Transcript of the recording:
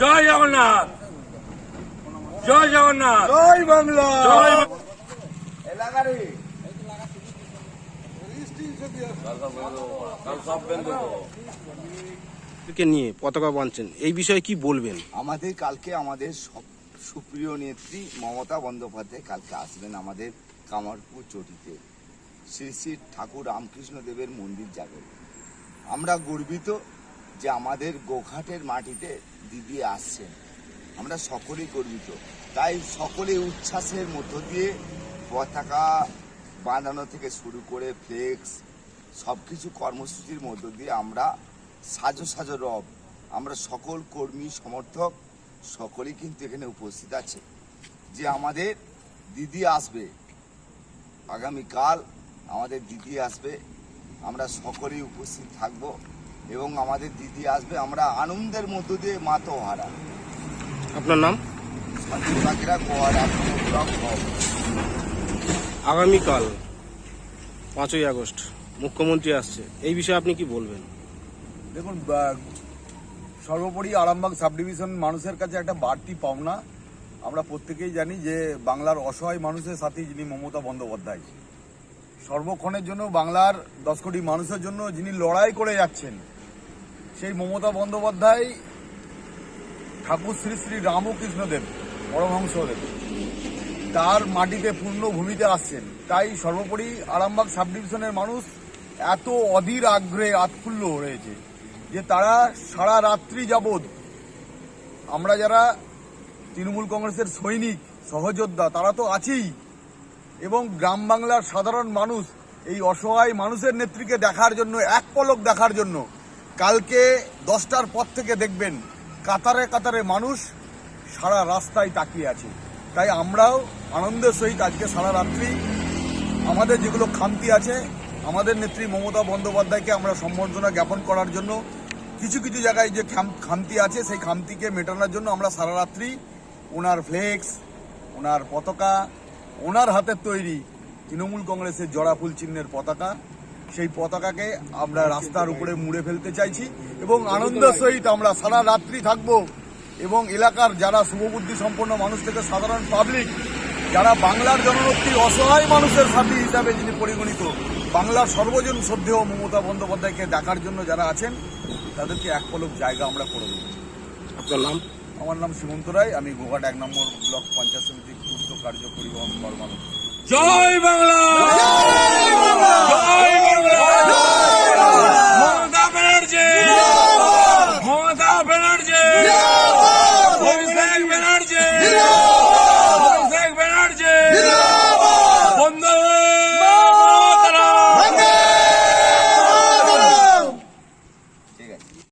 জয় জগন্নাথ। জয় জগন্নাথ। জয় বাংলা। জয় এলাকারে নিয়ে পতাকা বাঁধছেন এই বিষয়ে কি বলবেন? আমাদের কালকে আমাদের সুপ্রিয় নেত্রী মমতা বন্দ্যোপাধ্যায় কালকে আসবেন আমাদের কামারপুর চটিতে। শ্রী শ্রী ঠাকুর রামকৃষ্ণ দেবের মন্দির যাবেন। আমরা গর্বিত যে আমাদের গোঘাটের মাটিতে দিদি আসছেন। আমরা সকলেই গর্বিত। তাই সকলে উচ্ছ্বাসের মধ্য দিয়ে পতাকা বাঁধানো থেকে শুরু করে ফ্লেক্স সব কিছু কর্মসূচির মধ্য দিয়ে আমরা সাজো সাজো রব। আমরা সকল কর্মী, সমর্থক, সকলেই কিন্তু এখানে উপস্থিত আছে। যে আমাদের দিদি আসবে, আগামীকাল আমাদের দিদি আসবে, আমরা সকলেই উপস্থিত থাকব। এবং আমাদের দিদি আসবে আমরা আনন্দের মধ্য দিয়ে মাতো হারা আপনার নাম? শান্তিবাগেরা গোয়ারা ব্লক আগামীকাল পাঁচই আগস্ট মুখ্যমন্ত্রী আসছে। এই বিষয়ে আপনি কি বলবেন? দেখুন সর্বোপরি আরামবাগ সাব ডিভিশন মানুষের কাছে একটা বাড়তি পাওনা। আমরা প্রত্যেকেই জানি যে বাংলার অসহায় মানুষের সাথে যিনি মমতা বন্দ্যোপাধ্যায় সর্বক্ষণের জন্য বাংলার দশ কোটি মানুষের জন্য যিনি লড়াই করে যাচ্ছেন সেই মমতা বন্দ্যোপাধ্যায় ঠাকুর শ্রী শ্রী রামকৃষ্ণদেব, পরমহংসদেব, তার মাটিতে পূর্ণ ভূমিতে আসছেন। তাই সর্বোপরি আরামবাগ সাব ডিভিশনের মানুষ এত অধীর আগ্রহে আৎফুল্ল রয়েছে যে তারা সারা রাত্রি যাবৎ আমরা যারা তৃণমূল কংগ্রেসের সৈনিক, সহযোদ্ধা, তারা তো আছেই। এবং গ্রাম বাংলার সাধারণ মানুষ এই অসহায় মানুষের নেত্রীকে দেখার জন্য, এক পলক দেখার জন্য কালকে দশটার পর থেকে দেখবেন কাতারে কাতারে মানুষ সারা রাস্তায় তাকিয়ে আছে। তাই আমরাও আনন্দের সহিত আজকে সারা রাত্রি আমাদের যেগুলো খামতি আছে, আমাদের নেত্রী মমতা বন্দ্যোপাধ্যায়কে আমরা সম্বর্ধনা জ্ঞাপন করার জন্য কিছু কিছু জায়গায় যে খাম- খামতি আছে, সেই খামতিকে মেটানোর জন্য আমরা সারা রাত্রি ওনার ফ্লেক্স, ওনার পতাকা, ওনার হাতের তৈরি তৃণমূল কংগ্রেসের জড়াফুল চিহ্নের পতাকা সেই পতাকাকে আমরা রাস্তার উপরে মুড়ে ফেলতে চাইছি এবং আনন্দের সহিত আমরা সারা রাত্রি থাকব। এবং এলাকার যারা শুভবুদ্ধি সম্পন্ন মানুষ থেকে সাধারণ পাবলিক যারা বাংলার জননেত্রী অসহায় মানুষের সাথী হিসাবে যিনি পরিগণিত বাংলার সর্বজন শ্রদ্ধেয় মমতা বন্দ্যোপাধ্যায়কে দেখার জন্য যারা আছেন তাদেরকে এক পলক জায়গা আমরা করে দেবো। আপনার নাম? আমার নাম সীমন্ত রায় আমি গোঘাট এক নম্বর ব্লক পঞ্চায়েত সমিতির পূর্ত কার্য পরিবহন কর্মাধ্যক্ষ। জয় বাংলা!